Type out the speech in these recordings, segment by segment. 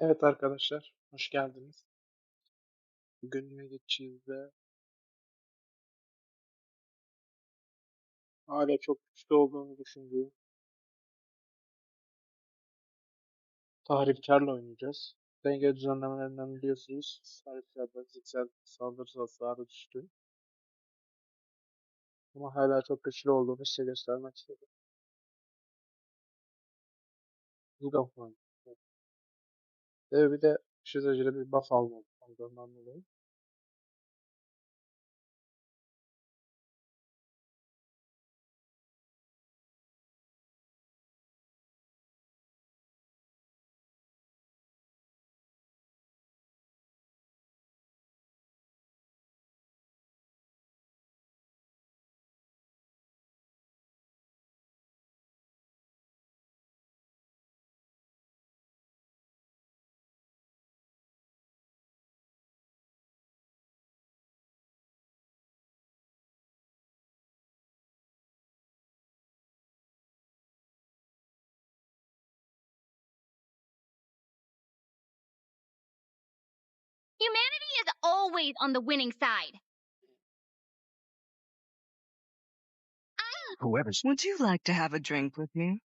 Evet arkadaşlar, hoş geldiniz. Bugün yine geçeceğiz ve hala çok güçlü olduğunu düşündüğüm tahripkarla oynayacağız. Denge düzenlemelerinden biliyorsunuz. Tahripkarda fiziksel saldırı hasarı düştü. Ama hala çok güçlü olduğunu size göstermek istedim. Zulgam falan. Ve bir de şizojide bir buff almam. Ondan dolayı. Humanity is always on the winning side. Ah! Whoever's Would you like to have a drink with me?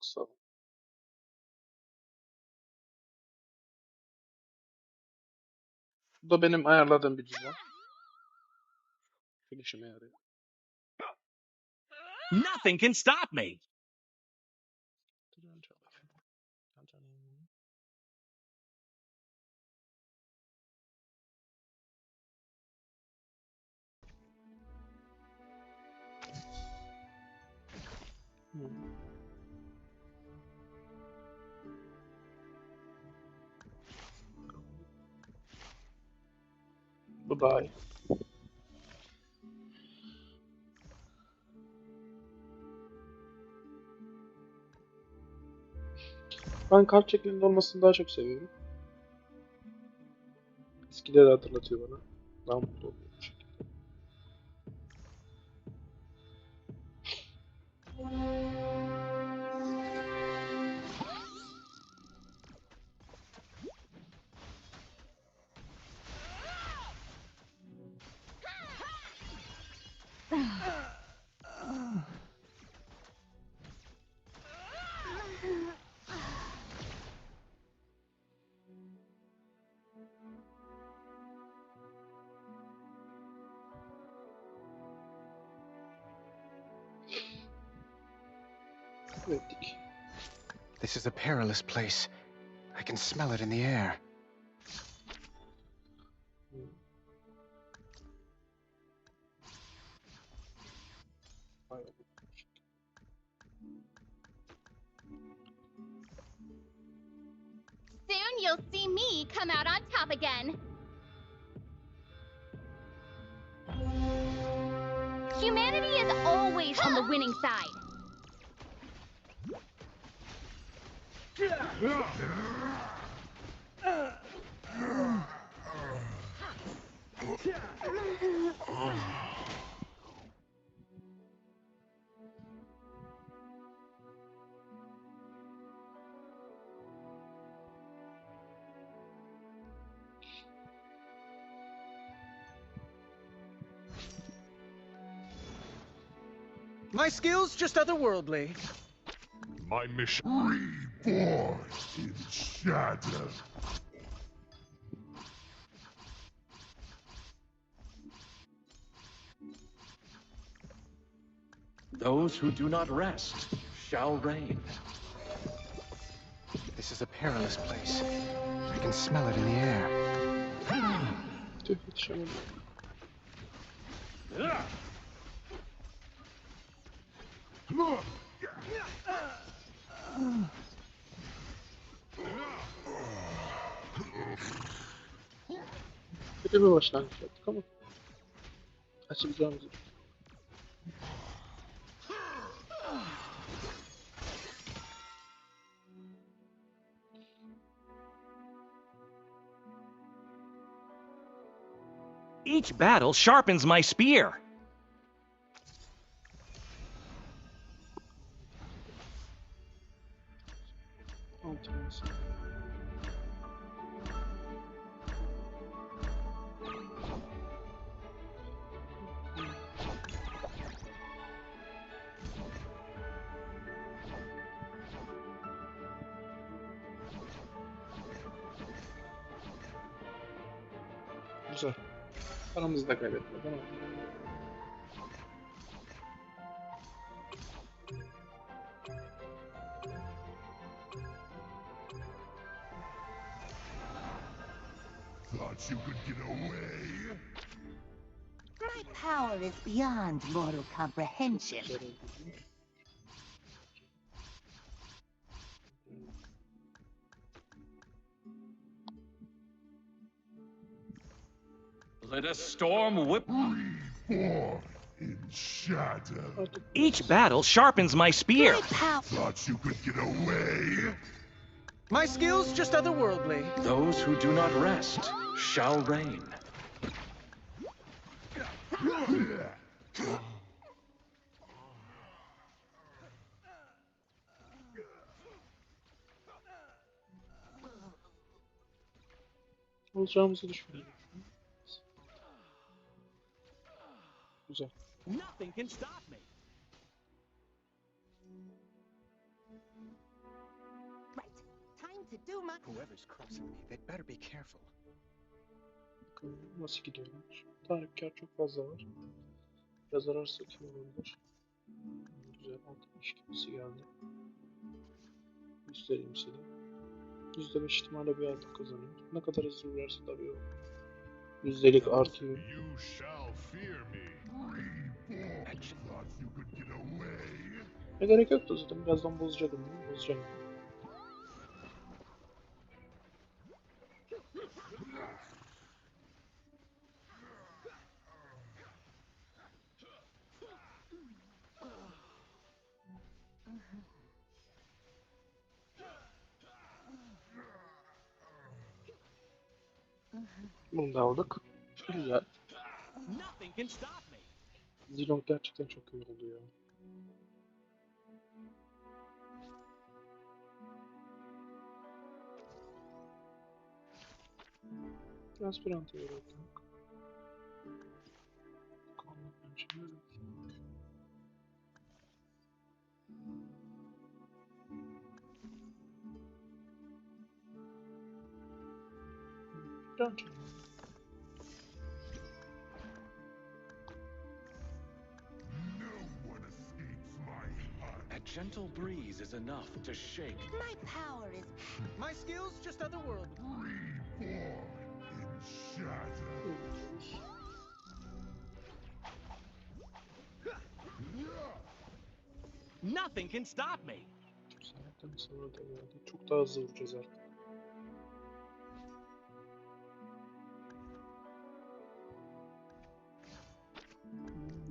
Kısa. Bu da benim ayarladığım bir düzen. Çok işime nothing can stop me. Hmm. Bu daha. Ben kart şeklinde olmasını daha çok seviyorum. Eskileri hatırlatıyor bana. Daha mutlu oluyorum bu şekilde. Perilous place. I can smell it in the air. Soon you'll see me come out on top again. Humanity is always on the winning side. My skills just otherworldly. My mission. Reborn in shadow. Those who do not rest shall reign. This is a perilous place. I can smell it in the air. Tüh yetişemedim. Kötü bir başlangıç yaptık ama açılacağımızı Each battle sharpens my spear. Kaybetmeden. Thought you could get away? My power is beyond mortal comprehension. Let a storm whip. Reborn in shadow. Each battle sharpens my spear. My. Thought you could get away? My skills just otherworldly. Those who do not rest shall reign. olacağımızı düşünüyorum. Güzel. Nothing can stop me. Right. Time to do my. Whoever's crossing me, they'd better be careful. Bakalım nasıl gidiyorlar. Tarihkar çok fazla var. Biraz ararsa kim olabilir? Güzel. 60 kimisi geldi. Göstereyim size. %5 ihtimalle bir artık kazanıyor. Ne kadar hızlı vurarsa tabii o. Yüzdelik artıyor. Ne gerek yoktu zaten. Birazdan bozacak onu. Bozacağım. Bunu da aldık. Güzel. Zilong gerçekten çok iyi oldu ya. Aspirant'a yarattık. Kalmak Can çalıyor. No one escapes my eye. A gentle breeze is enough to shake. My power is. My skills just otherworldly. Reborn in shadow. Nothing can stop me. Zaten sonra da geldi. Çok daha hızlı vuracağız artık.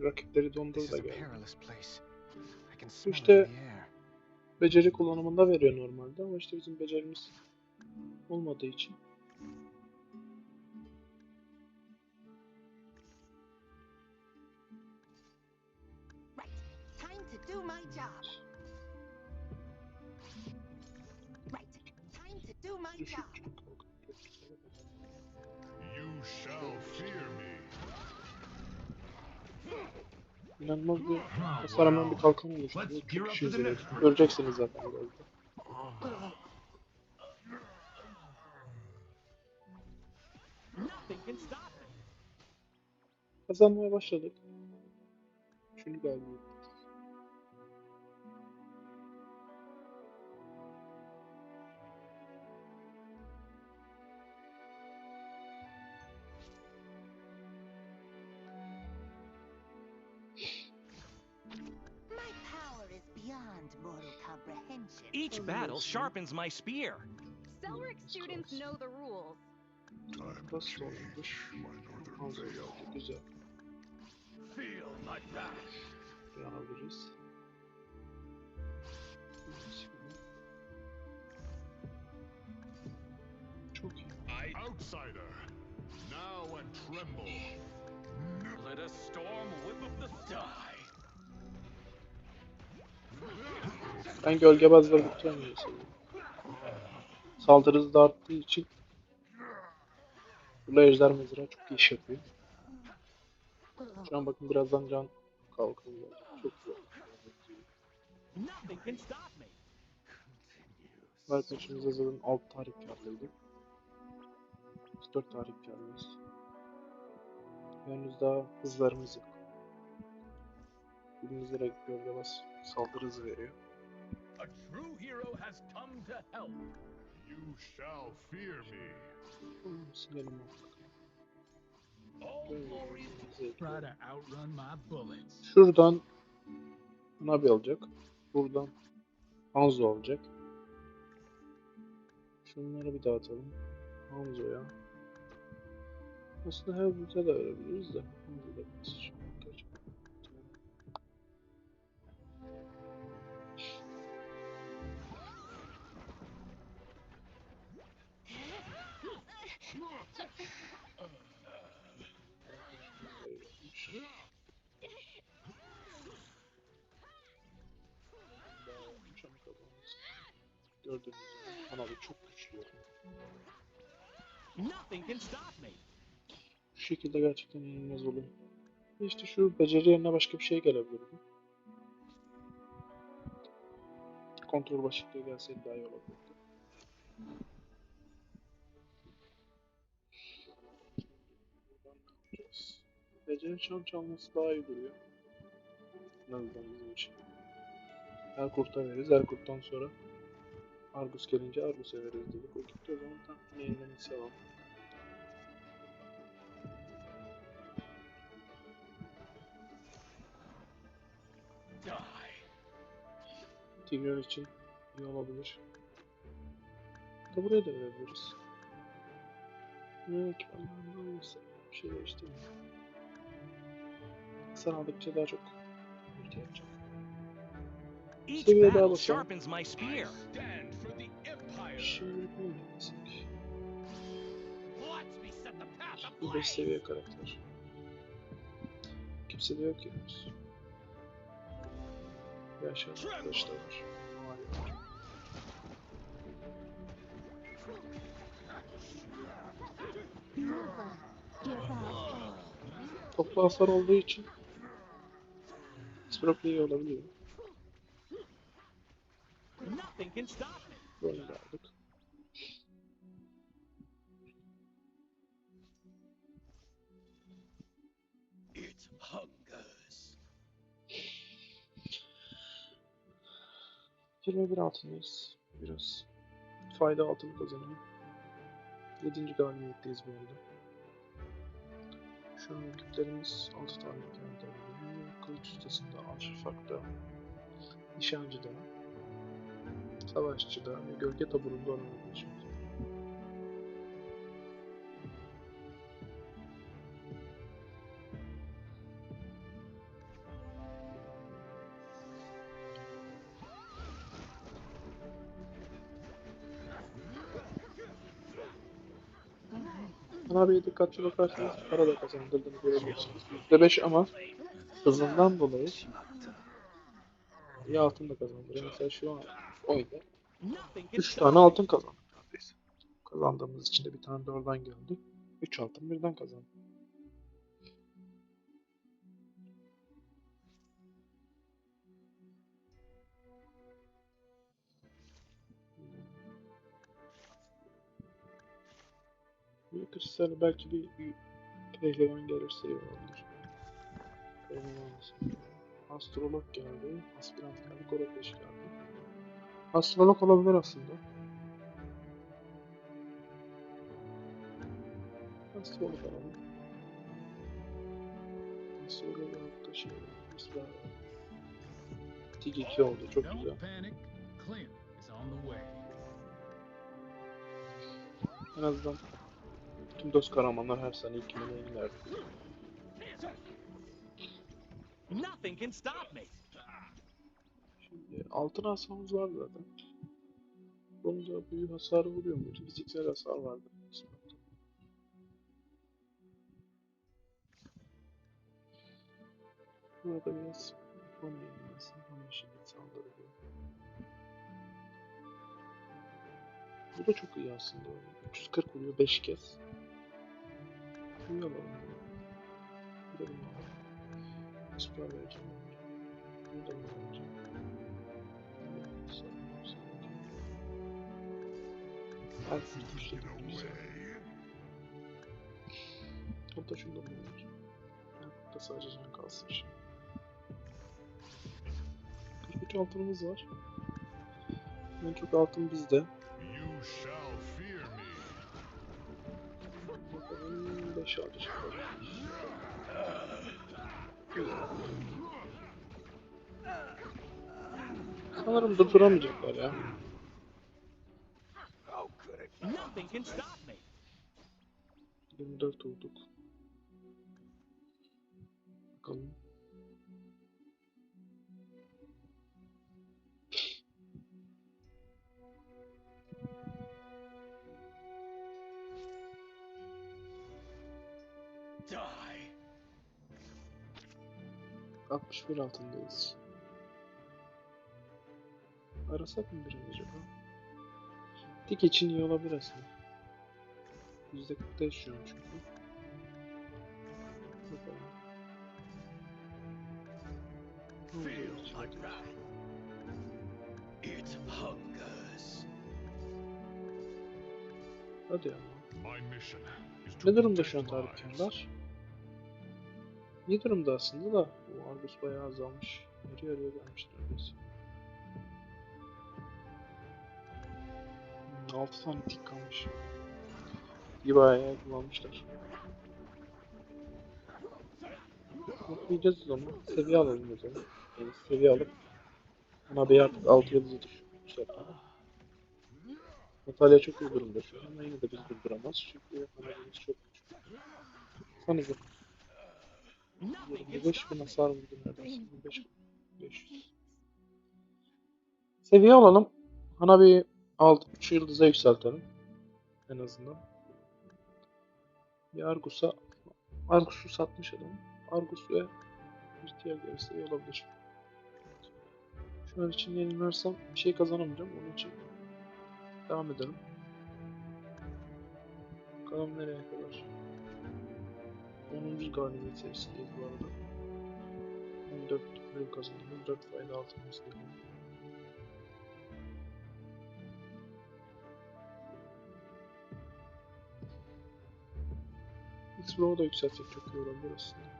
Rakipleri dondur This da geldi. İşte beceri kullanımında veriyor normalde ama işte bizim becerimiz olmadığı için. Right. Time to İnanılmaz bir hasar hemen bir kalkan oluşturuyor. Çok işe yarıyor. Göreceksiniz zaten birazdan. Kazanmaya başladık. Üçüncü galibiyet. Each battle sharpens my spear. Cellric students know the rules. Time to change my northern veil. Güzel. Feel my back. Bir an. Çok iyi. Outsider, now and tremble. Let a storm whip up the sky. Ben gölge bazları tutamıyorum seviyorum. Saldırı da arttığı için bu ejder mezra çok iyi iş yapıyor. Şu an bakın birazdan can kalkıyor. Çok güzel. Me. Arkadaşımız zaten 6 tarih. Biz 4 tarih karlıyız. Henüz daha hızlarımız yok. Bildiğiniz üzere gölge bas saldırı veriyor. A true hero has come to help. You shall fear me. Hmm. All glory ekliyor. to outrun my bullets. Şuradan Nabi alacak. Buradan Hanzo alacak. Şunları bir dağıtalım. Hanzo'ya. Aslında her bulta da verebiliriz de. Hanzo'da biraz Gibi kanalı çok güçlü. Nothing can stop me. Şu şekilde gerçekten inanılmaz oluyor. İşte şu beceri yerine başka bir şey gelebilirdi. Kontrol başlıklığı gelseydi daha iyi yapacağız? Beceri çan çalması daha iyi duruyor. En azından bizim için. Erkurt'a veririz. Erkurt'tan sonra Argus gelince Argus'a veririz dedik. O gitti o zaman tam yenilemesi alalım. Die. Tigreal için iyi olabilir. Da buraya da verebiliriz. Ne ekipmanlarından olursa bir şey değiştirmiyor. Hasar aldıkça daha çok. Each Seviye daha battle Bu 5 ablaze. seviye karakter. Kimse de yok henüz. Bir aşağıda arkadaş da var. Toplu hasar olduğu için Sprock'la iyi olabiliyor. Böyle aldık. 21 altındayız. Biraz fayda altını kazanıyor. 7. galibiyetteyiz bu arada. Şu an rakiplerimiz 6 tane kendi. Kılıç ustasında, Arşifak'ta, Nişancı'da, Savaşçı'da ve Gölge Taburu'nda oynamaya dikkatli bakarsanız para da kazandırdığını görebilirsiniz. %5 ama hızından dolayı iyi altın da kazandırıyor. Mesela şu an can 3 stop tane altın kazandık. Kazandığımız için de bir tane de oradan geldi. 3 altın birden kazandık. Kristal belki bir, pehlivan gelirse iyi olabilir. Olsun. Astrolog geldi, aspirant geldi, Koropeş geldi. Astrolog olabilir aslında. Astrolog alalım. Astrolog da şey mesela Tig 2 oldu çok güzel. Don't panic. Clint is on the way. En azından tüm dost kahramanlar her sene 2 milyon inerdi. Nothing can stop me. Şimdi altın asamız var zaten. Bunda büyü hasar vuruyor mu? Fiziksel hasar vardı. Burada biraz yapamıyorum aslında. Ama şimdi saldırıyor. Bu da çok iyi aslında. 340 vuruyor 5 kez. İyi alalım. Bu da bunu alalım. Süper vereceğim. Bunu da bunu alacağım. Güzel. away. Hatta şunu da bunu alacağım. Altta sadece can kalsın şimdi. 43 altınımız var. En çok altın bizde. Bakalım 5 alacak. Güzel. Sanırım durduramayacaklar ya. Nothing can stop me. 24 olduk. Bakalım. 61 altındayız. Arasak mı biraz acaba? Dik için iyi olabilir aslında. %40'da yaşıyorum çünkü. Bakalım. It hungers. Hadi to Ne durumda şu an tarihkarlar? İyi durumda aslında da. Bu Argus bayağı azalmış. Yarı yarıya gelmiş neredeyse. 6 tane tik kalmış. İyi bayağı kullanmışlar. Bakmayacağız o zaman. Seviye alalım o zaman. Yani seviye alıp Ana Bey artık 6 yıldızı düşürmüşler. Natalya çok iyi durumda şu an ama yine de biz durduramaz çünkü Anadolu'muz çok güçlü. Sanırım 25 stop bin hasar vurdu neredeyse. 25 bin. 500. Seviye alalım. Ana bir alt 3 yıldıza yükseltelim. En azından. Bir Argus'a Argus'u satmış adam. Argus ve bir diğer iyi olabilir. Şu an için yenilirsem bir şey kazanamayacağım. Onun için devam edelim. Bakalım nereye kadar. 10. galibiyet serisindeyiz bu arada. 14 bölüm kazandım. 4 fayda altımız geliyor. X-Row'u da yükseltsek çok iyi olabilir aslında.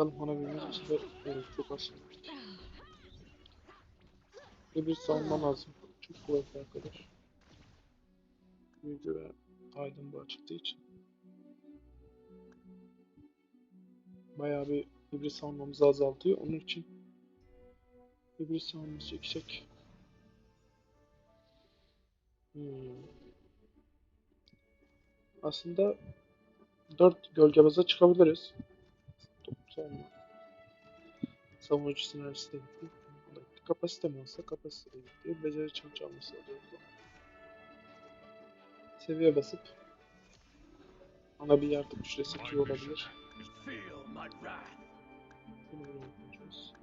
Bakalım Hanabi'miz bu sefer evet, çok az. Bir bir savunma lazım. Çok kuvvetli arkadaş. Büyücü ve aydın çıktığı için. Bayağı bir hibrit savunmamızı azaltıyor. Onun için hibrit savunması yüksek. Hmm. Aslında 4 gölge baza çıkabiliriz. Savunma. Savunucu sinerjisi de gitti. Kapasite mi olsa kapasite gitti. Beceri alıyoruz. da. Seviye basıp ana bir artık düşüresek iyi olabilir.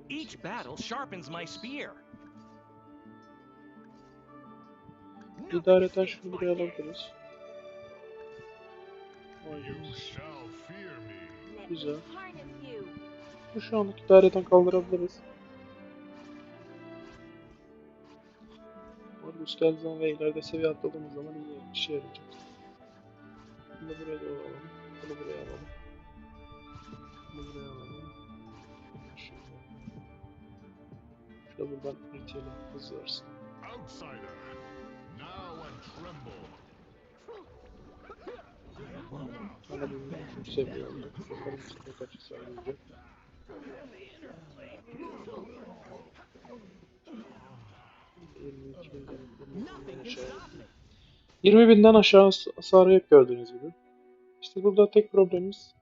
Each battle sharpens my spear. İdareten şunu buraya alabiliriz. Güzel. Bu şu anlık idareten kaldırabiliriz. Orgus geldiği zaman ve ileride seviye atladığımız zaman iyi işe yarayacak. Bunu buraya doğru alalım. Bunu buraya alalım. Bunu buraya alalım. Şöyle. Şurada buradan irtiyelim hız versin. Outsider. Now and tremble. Bana üçüncü seviye oldu. Bakalım bu kaç hasar verecek. Yirmi iki binden Nothing can stop me. 20 binden aşağı has- hasarı yok gördüğünüz gibi. İşte burada tek problemimiz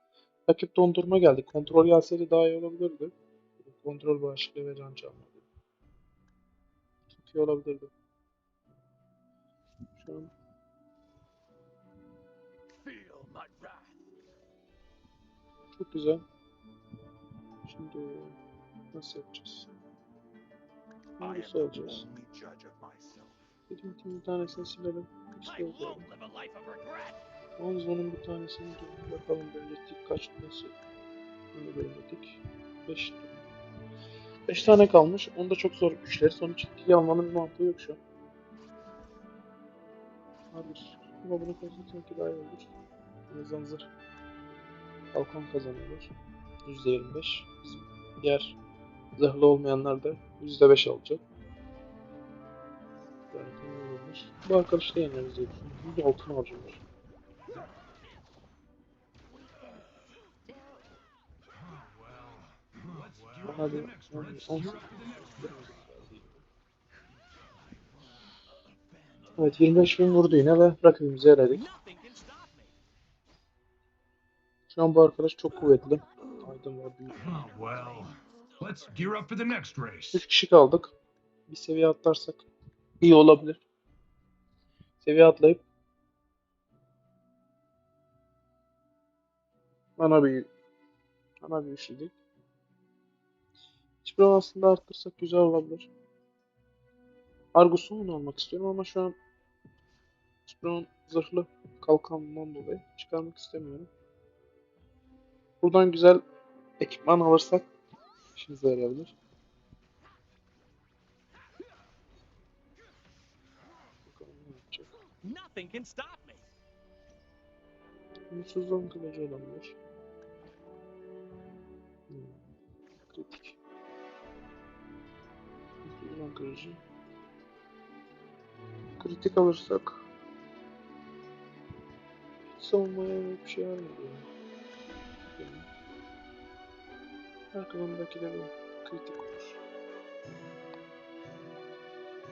rakip dondurma geldi. Kontrol gelseydi daha iyi olabilirdi. Kontrol bağışıklığı ve can çalmadı. Çok iyi olabilirdi. Şu an çok güzel. Şimdi nasıl yapacağız? Myself. Dedim ki bir tanesini silelim. I İşte won't bakalım. live a life of regret. Onzo'nun bir tanesini de bakalım belirttik kaç nasıl. Bunu belirttik. 5 5 tane kalmış. Onu da çok zor güçleri. Sonuç 2'yi almanın bir mantığı yok şu an. Argus. Ama bunu koysak sanki daha iyi olur. Yazan zırh. Kalkan kazanıyorlar. %25. Bizim diğer zırhlı olmayanlar da %5 alacak. Bu arkadaşı da yeneriz diye düşünüyorum. Altın harcıyorlar. Bana bir 18 Evet 25 bin vurdu yine ve rakibimizi eledik. Şu an bu arkadaş çok kuvvetli. Aydın var büyük. Oh, well, let's gear up for the next race. 3 kişi kaldık. Bir seviye atlarsak iyi olabilir. Seviye atlayıp ana büyü ana büyüsü değil. Hiçbir aslında arttırsak güzel olabilir. Argus'u mu almak istiyorum ama şu an Sprout'un zırhlı kalkanından dolayı çıkarmak istemiyorum. Buradan güzel ekipman alırsak işimize yarayabilir. Nothing can stop me. Umutsuzluğun kılıcı olabilir. Hmm. Kritik. Umutsuzluğun kılıcı. Kritik alırsak hiç savunmaya bir şey vermedi. Yani. Arkamdaki de bir kritik olur.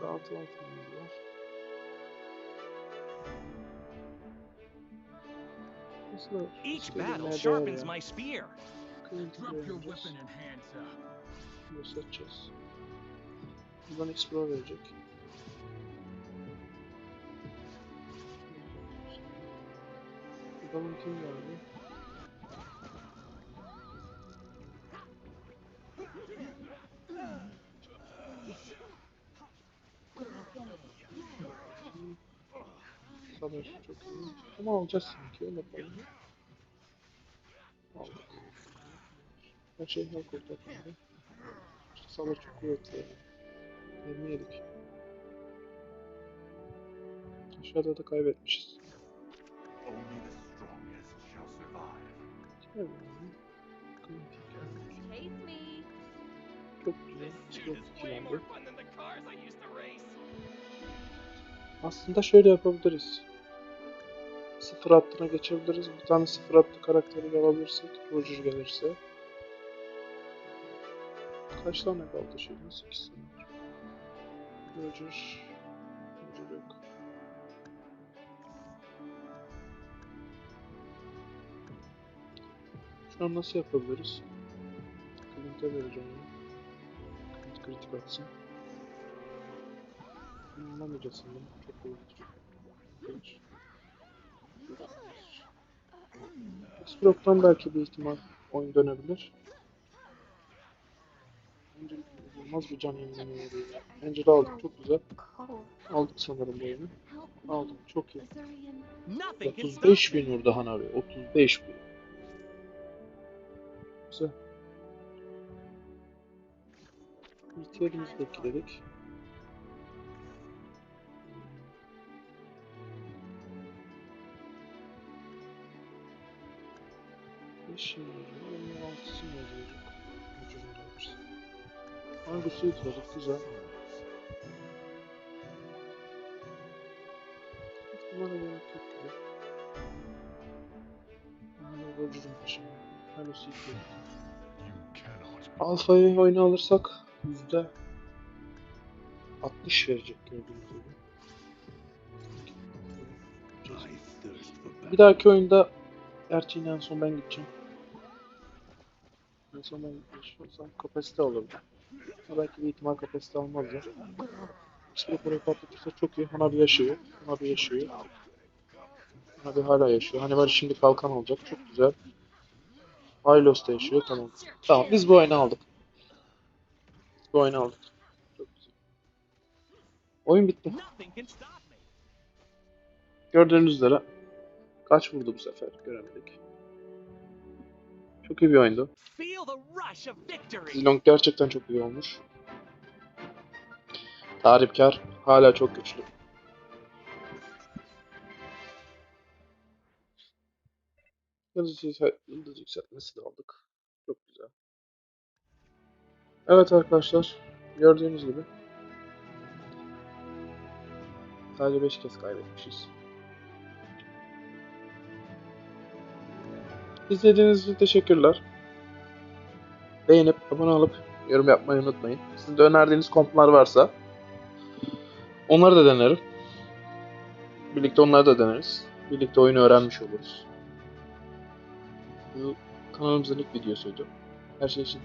Rahat altın var. Aslında Each battle sharpens my spear. Drop your weapon and hands up. Bunu seçeceğiz. Buradan explore verecek. Bakalım kim geldi? Ama alacağız sanki öyle yapalım. Aldık. Her şey her kurtardı. İşte sabır çok kuvvetli. 20 yedik. Aşağıda da kaybetmişiz. Bakalım. Çok güzel. Çok. Aslında şöyle yapabiliriz. Sıfır hattına geçebiliriz. Bir tane sıfır hattı karakteri alabilirsek. Roger gelirse. Kaç tane kaldı şeyin? 8 tane. Roger. Roger yok. Şu an nasıl yapabiliriz? Clint'e vereceğim onu. Clint kritik atsın. Anlamayacağız sanırım. Çok kuvvetli. Geç. X-Block'tan belki bir ihtimal oyun dönebilir. Olmaz bir can yenileme veriyor. Angel'ı aldık çok güzel. Aldık sanırım bu oyunu. Aldık çok iyi. Nothing can stop 35 me. bin vurdu Hanabi. 35 bin. Güzel. İhtiyacımızı bekledik. Beş yıl yazıyorduk? Ucunu alırız. Hangisi yükledik? Güzel. Bunlara gerek yok gibi. Hala Roger'ın peşinde. Hala cannot. Alfa'yı oyuna alırsak yüzde 60 verecek gördüğünüz gibi. Bir dahaki oyunda gerçi en son ben gideceğim. En son ben gitmiş olsam kapasite alırdım. Belki bir ihtimal kapasite almaz ya. İşte burayı patlatırsa çok iyi. Hanabi yaşıyor. Hanabi yaşıyor. Hanabi hala yaşıyor. Var şimdi kalkan olacak. Çok güzel. Hylos da yaşıyor. Tamam. Tamam biz bu oyunu aldık. Bu oyunu aldık. Çok güzel. Oyun bitti. Gördüğünüz üzere kaç vurdu bu sefer göremedik. Çok iyi bir oyundu. Zilong gerçekten çok iyi olmuş. Tarifkar hala çok güçlü. Yıldız, yüksel- yıldız yükseltmesi de aldık. Çok güzel. Evet arkadaşlar. Gördüğünüz gibi. Sadece 5 kez kaybetmişiz. İzlediğiniz için teşekkürler. Beğenip abone olup yorum yapmayı unutmayın. Sizin de önerdiğiniz komplar varsa onları da denerim. Birlikte onları da deneriz. Birlikte oyunu öğrenmiş oluruz. Bu kanalımızın ilk videosuydu. Her şey için